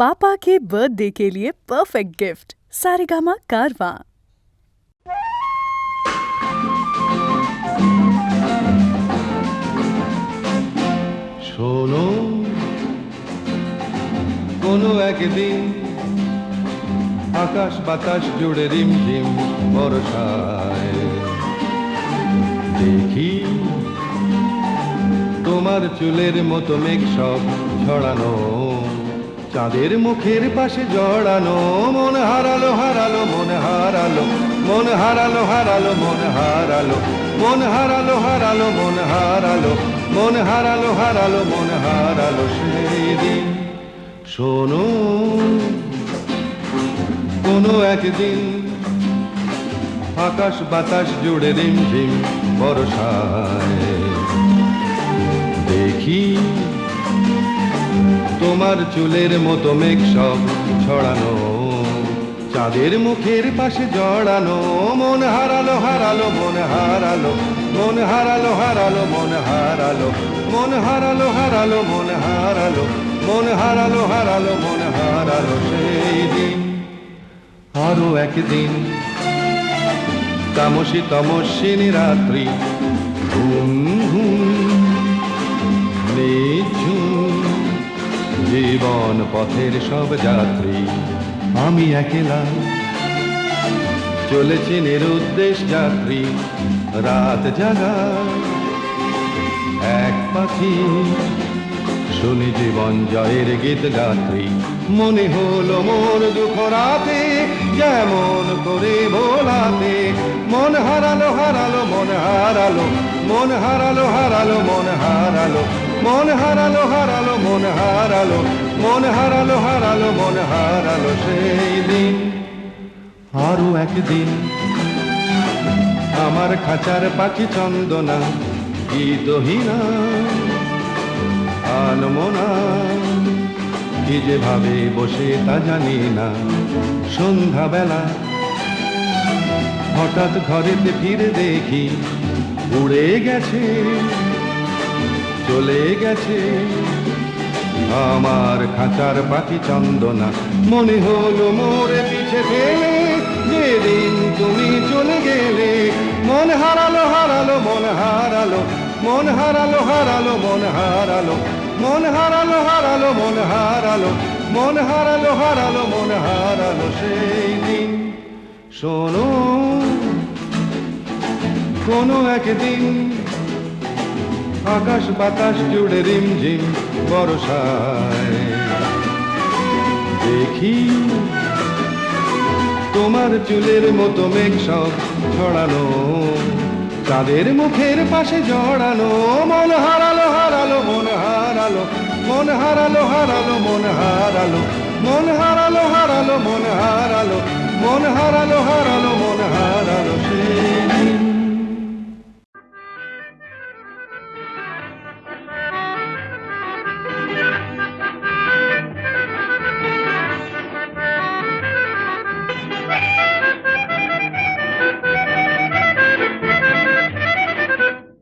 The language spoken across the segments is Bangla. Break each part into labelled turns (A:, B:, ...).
A: पापा के बर्थडे के लिए परफेक्ट गिफ्ट सारेगामा कारवा
B: শোনো কোনো একদিন আকাশ বাতাস জুড়ে রিমঝিম বর্ষায় দেখি তোমার চুলের মতো মেঘ সব ছড়ানো চাঁদের মুখের পাশে জড়ানো, মন হারালো হারালো, মন হারালো মন হারালো হারালো, মন হারালো মন হারালো হারালো, মন হারালো মন হারালো হারালো, মন হারালো সেই দিন শোনো, কোনো একদিন আকাশ বাতাস জুড়ে রিমঝিম বর্ষায়। তোমার চুলের মতো মেঘ সব ছড়ানো। চাঁদের মুখের পাশে জড়ানো, মন হারালো হারালো, মন হারালো মন হারালো হারালো, মন হারালো মন হারালো হারালো, মন হারালো মন হারালো হারালো, মন হারালো সেই দিন। আরও একদিন, তামসী তমস্বিনী রাত্রি, ঘুম ঘুম নিঝুম জীবন পথের সব যাত্রী। আমি একলা চলেছি নিরুদ্দেশ যাত্রী। রাত জাগা এক পাখি শুনি জীবন জয়ের গীত গাত্রী। মনে হলো মোর দুঃখ রাতে যেমন করে ভোলাতে। মন হারালো হারালো, মন হারালো মন হারালো হারালো, মন হারালো। মন হারালো হারালো, মন হারালো মন হারালো হারালো, মন হারালো সেই দিন। আরও একদিন আমার খাঁচার পাখি চন্দনা গীতহীনা আনমনা। কি যে ভাবে বসে তা জানি না, সন্ধ্যাবেলা হঠাৎ ঘরেতে ফিরে দেখি, উড়ে গেছে চলে গেছে। আমার খাঁচার পাখি চন্দনা, মনে হলো মোরে পিছে ফেলে। যেদিন তুমি চলে গেলে, মন হারালো হারালো, মন হারালো মন হারালো হারালো, মন হারালো মন হারালো হারালো, মন হারালো মন হারালো হারালো, মন হারালো সেই দিন। শোনো কোনো একদিন। আকাশ বাতাস জুড়ে রিমঝিম বর্ষায়। দেখি, তোমার চুলের মতো মেঘ সব ছড়ানো তাদের মুখের পাশে জড়ানো, মন হারালো হারালো, মন হারালো মন হারালো হারালো, মন হারালো মন হারালো হারালো, মন হারালো মন হারালো হারালো, মন হারালো সেই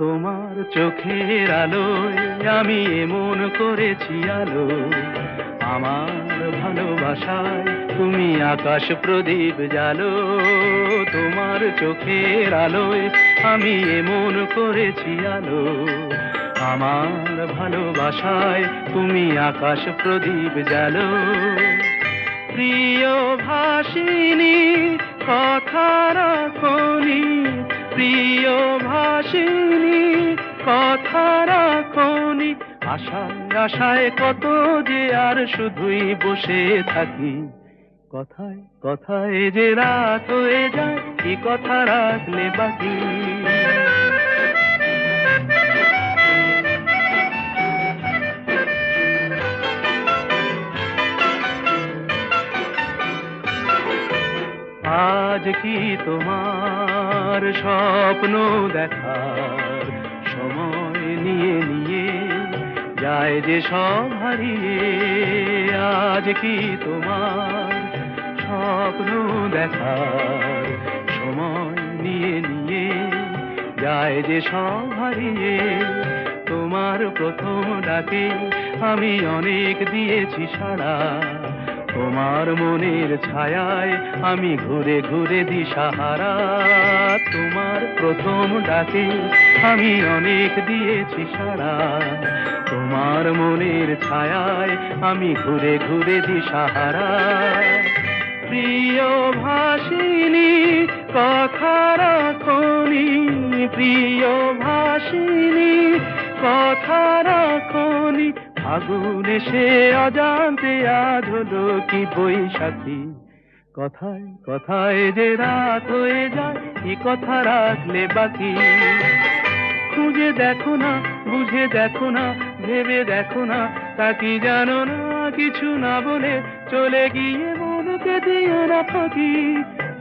C: তোমার চোখের আলোয় আমি এমন করেছি আলো। আমার ভালোবাসায় তুমি আকাশ প্রদীপ জালো তোমার চোখের আলোয় আমি এমন করেছি আলো। আমার ভালোবাসায় তুমি আকাশ প্রদীপ জালো প্রিয় ভাসিনী কথা রাখনি প্রিয় ভাসিনী কথা রাখনি। আশায় আশায় কত যে আর শুধুই বসে থাকি। কথায় কথায় যে রাত হয়ে যায়, কি কথা রাখলে বাকি? আজ কি তোমার স্বপ্ন দেখার সময় নিয়ে নিয়ে যায় যে সব হারিয়ে। আজ কি তোমার স্বপ্ন দেখার সময় নিয়ে নিয়ে যায় যে সব হারিয়ে? তোমার প্রথম ডাকে আমি অনেক দিয়েছি সাড়া। তোমার মনের ছায়ায় আমি ঘুরে ঘুরে দিশাহারা। তোমার প্রথম ডাকে আমি অনেক দিয়েছি সাড়া। তোমার মনের ছায়ায় আমি ঘুরে ঘুরে দিশাহারা। প্রিয় ভাসিনী, কথা রাখনি। প্রিয় ভাসিনী, কথা রাখনি। আগুন সে অজান্তে আজ হলো কি বৈশাখী? কথায় কথায় যে রাত হয়ে যায়, কি কথা রাখলে বাকি? খুঁজে দেখো না, বুঝে দেখো না, ভেবে দেখো না, তা কি জানো না? কিছু না বলে চলে গিয়ে মনকে দিও না ফাঁকি।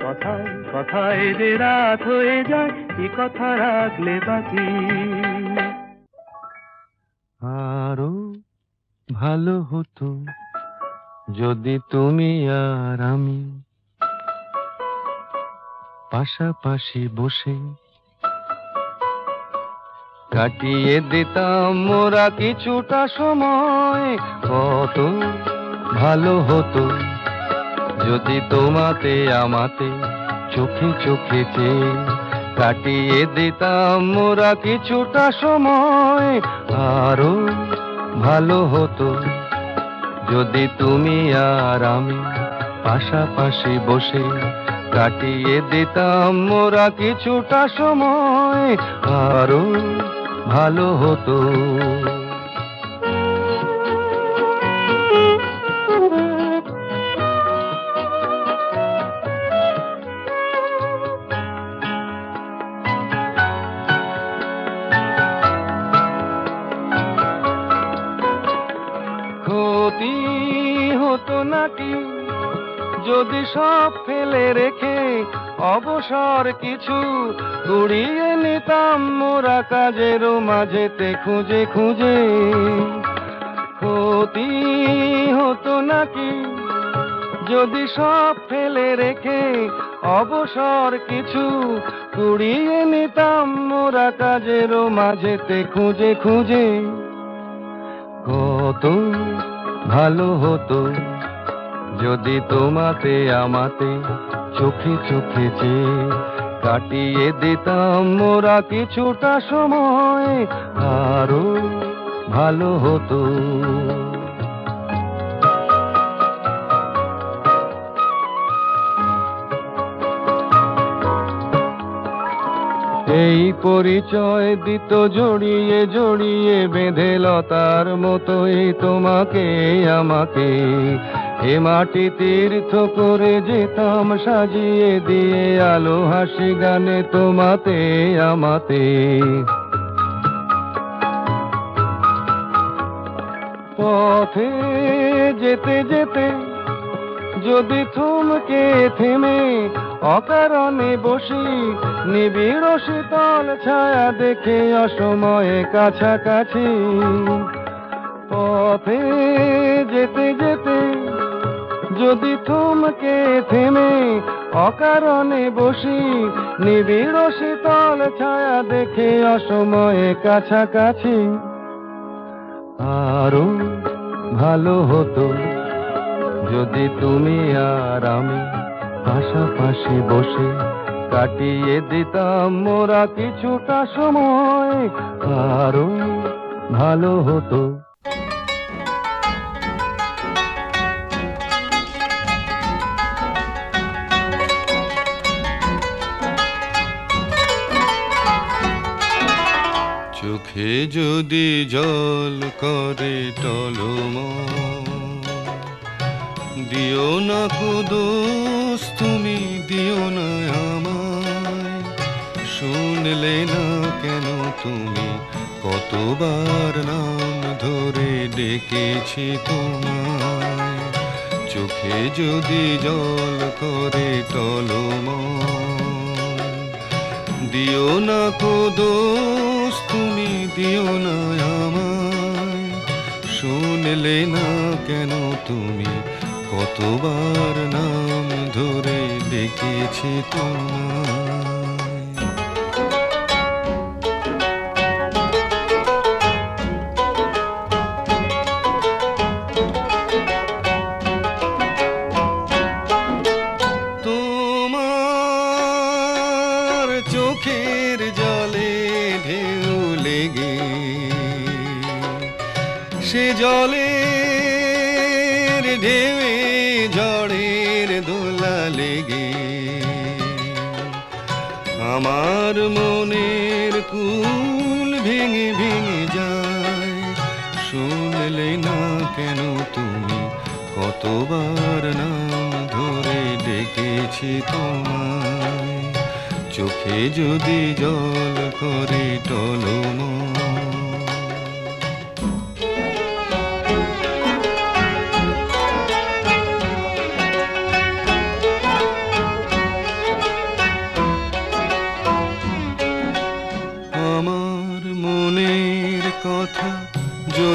C: কথায় কথায় যে রাত হয়ে যায়, কি কথা রাখলে বাকি?
D: আরও ভালো হতো যদি তুমি আর আমি পাশাপাশি বসে কাটিয়ে দিতাম মোরা কিছুটা সময়। কত ভালো হতো যদি তোমাতে আমাতে চোখে চোখে চেয়ে কাটিয়ে দিতাম মোরা কিছুটা সময়। আরও ভালো হতো যদি তুমি আর আমি পাশাপাশি বসে কাটিয়ে দিতাম মোরা কিছুটা সময়। আরও ভালো হতো। যদি সব ফেলে রেখে অবসর কিছু কুড়িয়ে নিতাম মোরা কাজেরও মাঝেতে খুঁজে খুঁজে। ক্ষতি হতো নাকি? যদি সব ফেলে রেখে অবসর কিছু কুড়িয়ে নিতাম মোরা কাজেরও মাঝেতে খুঁজে খুঁজে। কত ভালো হতো যদি তোমাতে আমাতে চোখে চোখে চেয়ে কাটিয়ে দিতাম মোরা কিছুটা সময়, আরও ভালো হতো। এই পরিচয় দিত জড়িয়ে জড়িয়ে বেঁধে লতার মতোই তোমাকে, আমাকে। এ মাটি তীর্থ করে যেতাম সাজিয়ে দিয়ে আলো হাসি গানে তোমাতে, আমাতে। পথে যেতে যেতে যদি থমকে থেমে অকারণে বসি, নিবিড় শীতল ছায়া দেখে অসময়ে কাছাকাছি। পথে যেতে যেতে যদি থমকে থেমে অকারণে বসি নিবিড় শীতল ছায়া দেখে অসময়ে কাছাকাছি। আরও ভালো হতো যদি তুমি আর আমি পাশাপাশি বসে কাটিয়ে দিতাম মোরা কিছুটা সময়। আরও ভালো হতো চোখে যদি জল করে টলম। দিও না কুদোস তুমি দিও না আমার
B: শুনলে না কেন তুমি? কতবার নাম ধরে ডেকেছি তোমায়। চোখে যদি জল করে টলময় দিও না কো দোষ তুমি দিও না আমায়। শুনলে না কেন তুমি? কতবার নাম ধরে ডেকেছি তোমায়। ঝড়ের দোলা লেগে আমার মনের কুল ভেঙে ভেঙে যায়। শুনলে না কেন তুমি? কতবার নাম ধরে ডেকেছি তোমায়। চোখে যদি জল করে টলময়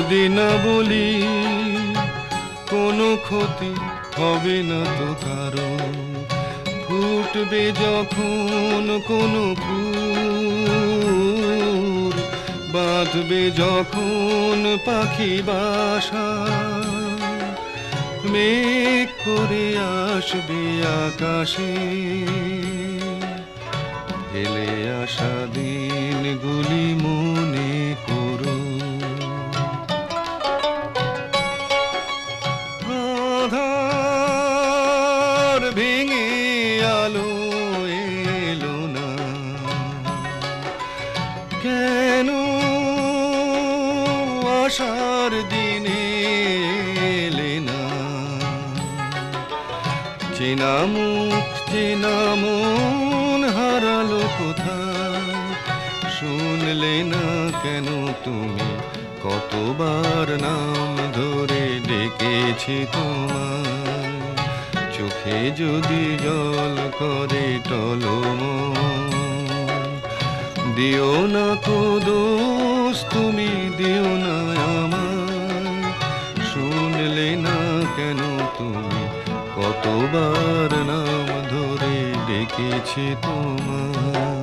B: যদি না বলি, কোনো ক্ষতি হবে না তো কারও ফুটবে যখন কোনো ফুল, বাঁধবে যখন পাখি বাসা। মেঘ করে আসবে আকাশে ফেলে আসা দিনগুলি মনে কতবার নাম ধরে ডেকেছি তোমায়। চোখে যদি জল করে টলময় দিও না কো দোষ, তুমি দিও না আমায়। শুনলে না কেন তুমি, কতবার নাম ধরে ডেকেছি তোমায়।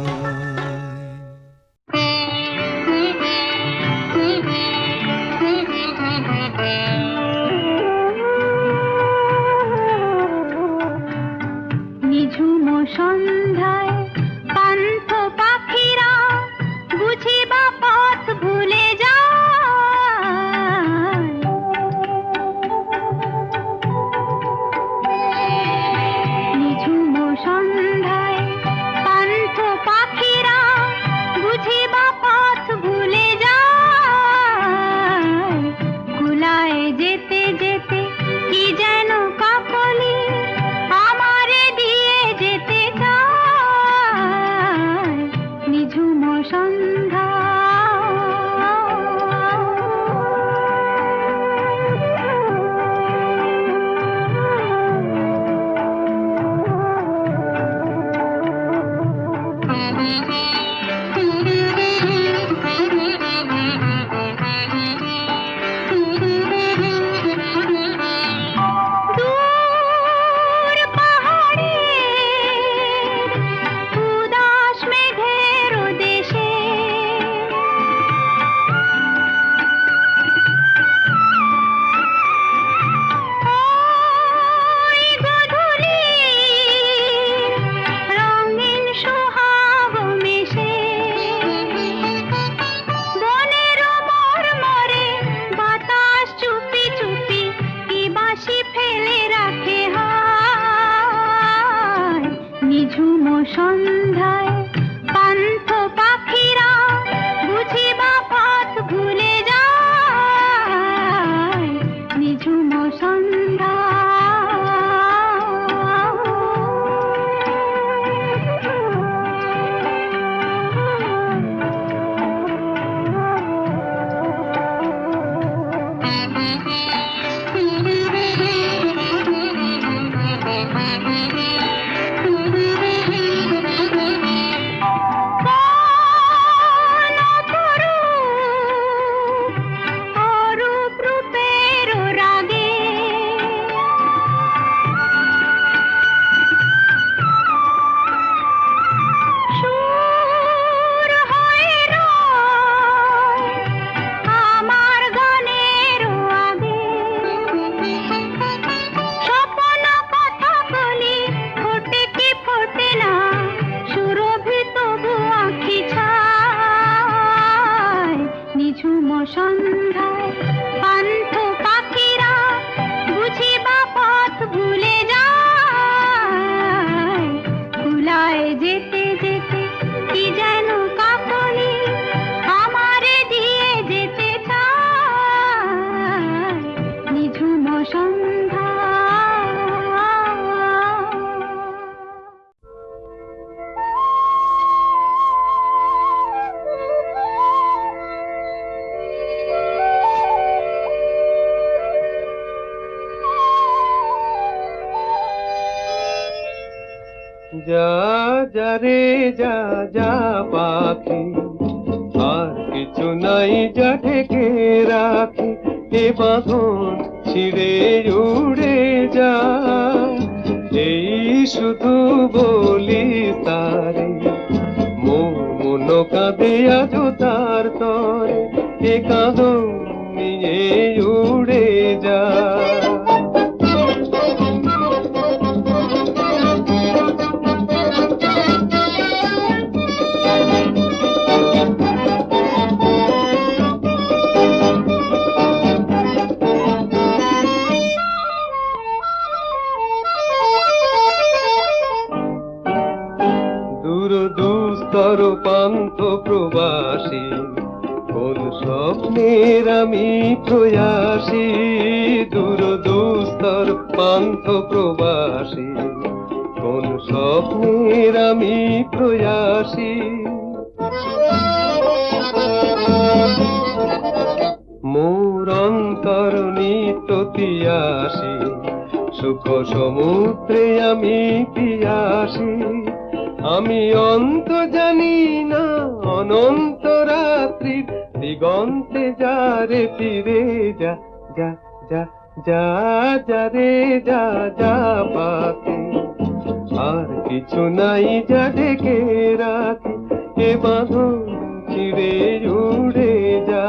E: যা রে, যা যা পাখি। আর কিছু নাই যা ঢেকে রাখি। এ বাঁধন ছিঁড়ে, উড়ে যা। এই শুধু বলি তারে। মন কাঁদে আজ তার তরে। এ কাঁদন নিয়ে উড়ে যা। স্বপ্নের আমি প্রয়াসী দূর দুস্তর পান্থ প্রবাসী। কোন স্বপ্নের আমি প্রয়াসী। মোর অন্তর নিত তিয়াসী, সুখ সমুদ্রে আমি পিয়াসী। আমি অন্ত জানি না, অনন্ত দিগন্তে যা রে ফিরে যা যা যা যা যা রে যা যা পাখি আর কিছু নাই যা ঢেকে রাখি এ বাঁধন চিড়ে উড়ে যা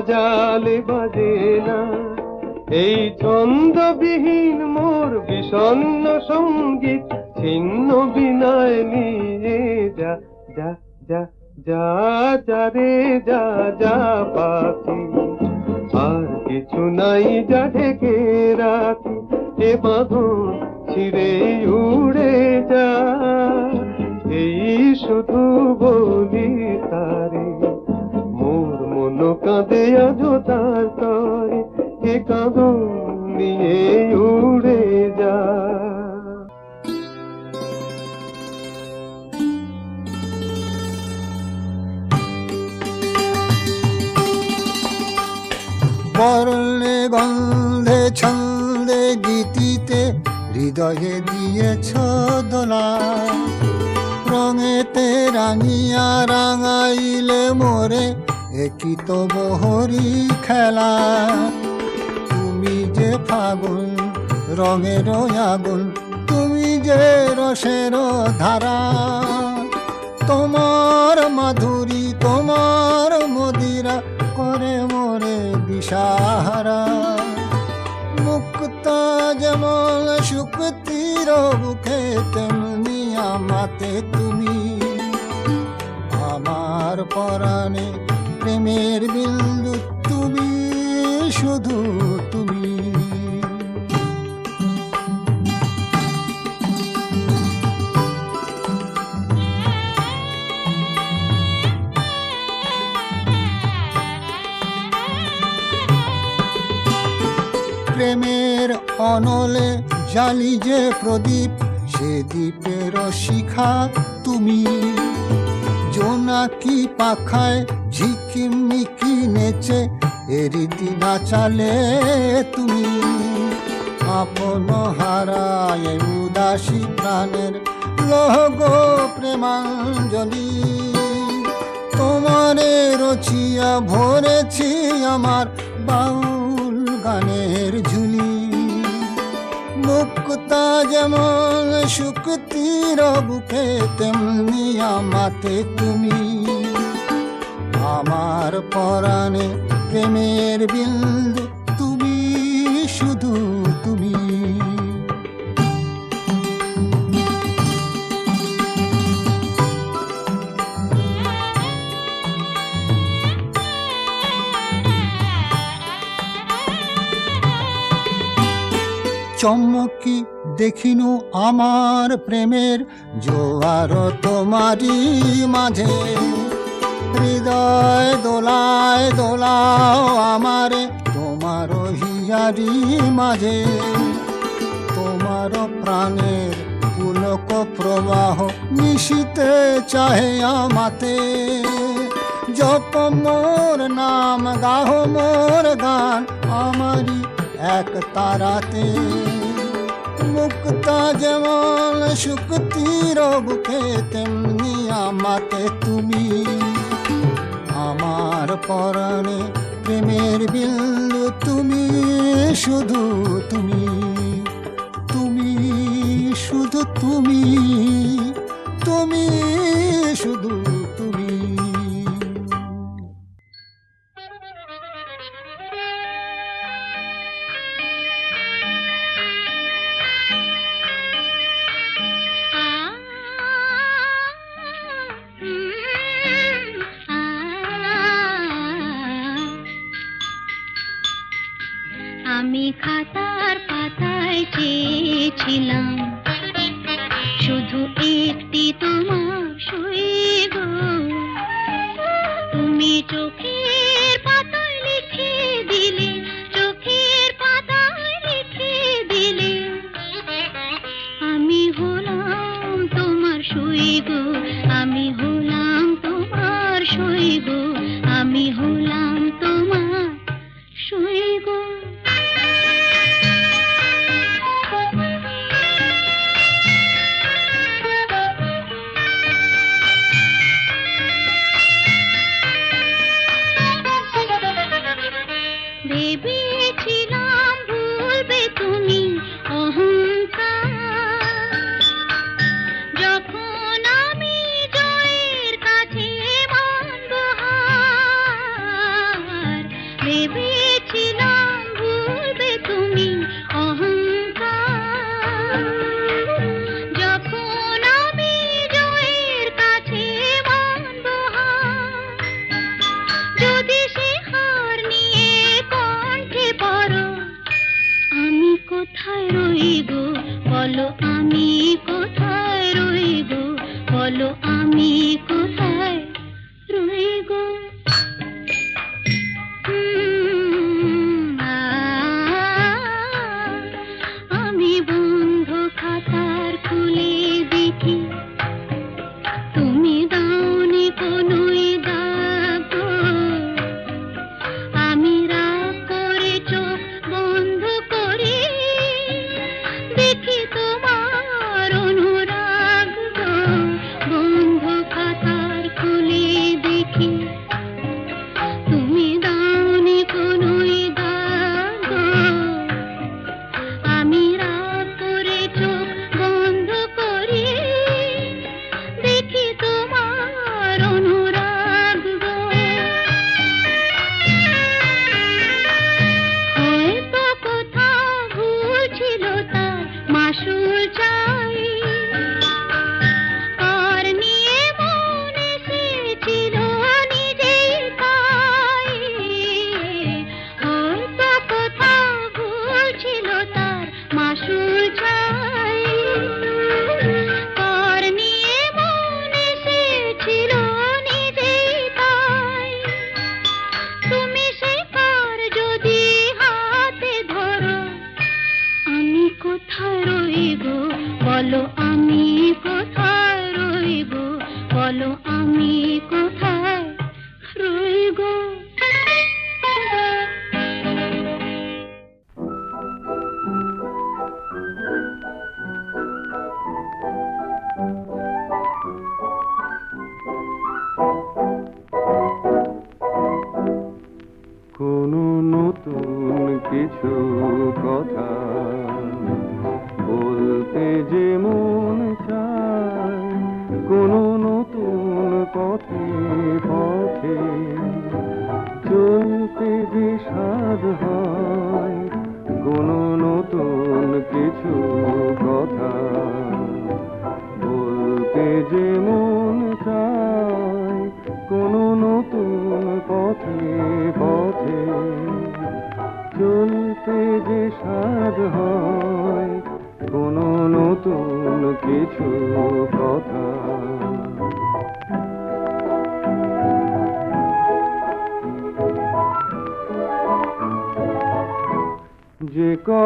E: বাজালে বাজে না। এই ছন্দবিহীন মোর বিষণ্ণ সংগীত, ছিন্ন বিনয় নিয়ে যা যা যা যা যা রে, যা যা পাখি। আর কিছু নাই যা ঢেকে রাখি, এ বাঁধন ছিঁড়ে উড়ে যা। এই শুধু বলি তারে মন কাঁদে আজ তার তরে এ কাঁদন নিয়ে উড়ে যা।
F: বর্ণে গন্ধে ছন্দে গীতিতে হৃদয়ে দিয়েছ দোলা। রঙেতে রাঙিয়া রাঙাইলে মোরে একই তো বহরি খেলা? তুমি যে ফাগুন, রঙের আগুন, তুমি যে রসের ধারা। তোমার মাধুরী, তোমার মদিরা, করে মোরে দিশাহারা। মুক্ত যেমন শুক্তির বুকে, তেমনি আমাতে তুমি। আমার পরাণে প্রেমের বিন্দু তুমি, শুধু তুমি। প্রেমের অনলে জালি যে প্রদীপ, সে দ্বীপের শিখা তুমি। জোনাকি পাখায় ঝিকিমিকি নেচে এরিদি নাচালে তুমি। আপন হারায় উদাসী প্রাণের লহগো প্রেমাঞ্জলি। তোমারে রচিয়া ভরেছি আমার বাউল গানের ঝুলি। মুক্তা যেমন শুক্তির বুকে তেমনি আমাতে তুমি। আমার পরাণে প্রেমের বিন্দু তুমি শুধু তুমি। চমকি দেখিনু আমার প্রেমের জোয়ার তোমারি মাঝে। হৃদয় দোলায় দোলাও আমারে। তোমার হিয়ারি মাঝে, তোমার প্রাণের পুলক প্রবাহ মিশিতে চাহে আমাতে। জপ মোর নাম গাহ মোর গান আমারি এক তারাতে। মুক্তা যেমন শুক্তির বুকে তেমনি আমাতে তুমি। আমার পরাণে প্রেমের বিন্দু তুমি শুধু তুমি তুমি শুধু তুমি তুমি শুধু
G: খাতার পাতায় চেয়েছিলাম।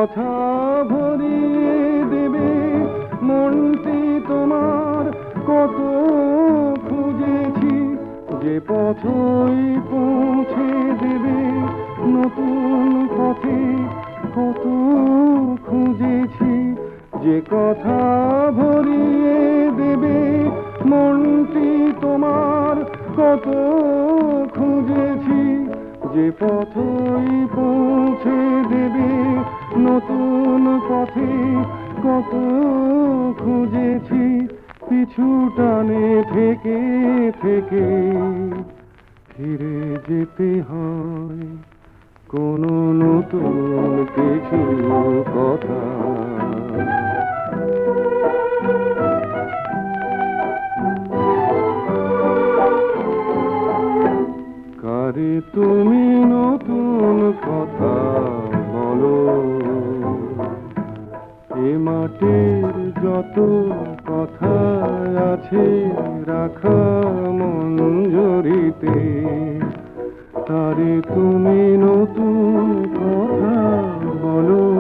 B: কথা ভরিয়ে দেবে, মনটি তোমার কত খুঁজেছি। যে পথই পৌঁছে দেবে, নতুন পথে কত খুঁজেছি। যে কথা ভরিয়ে দেবে, মনটি তোমার কত খুঁজেছি। যে পথই পৌঁছে নতুন পথে কত খুঁজেছি, পিছু টানে থেকে থেকে। ফিরে যেতে হয় কোনো নতুন কিছু কথা। কারে তুমি নতুন কথা? এ মাটির যত কথা আছে রাখা মঞ্জুরিতে তারে তুমি নতুন কথা বলো।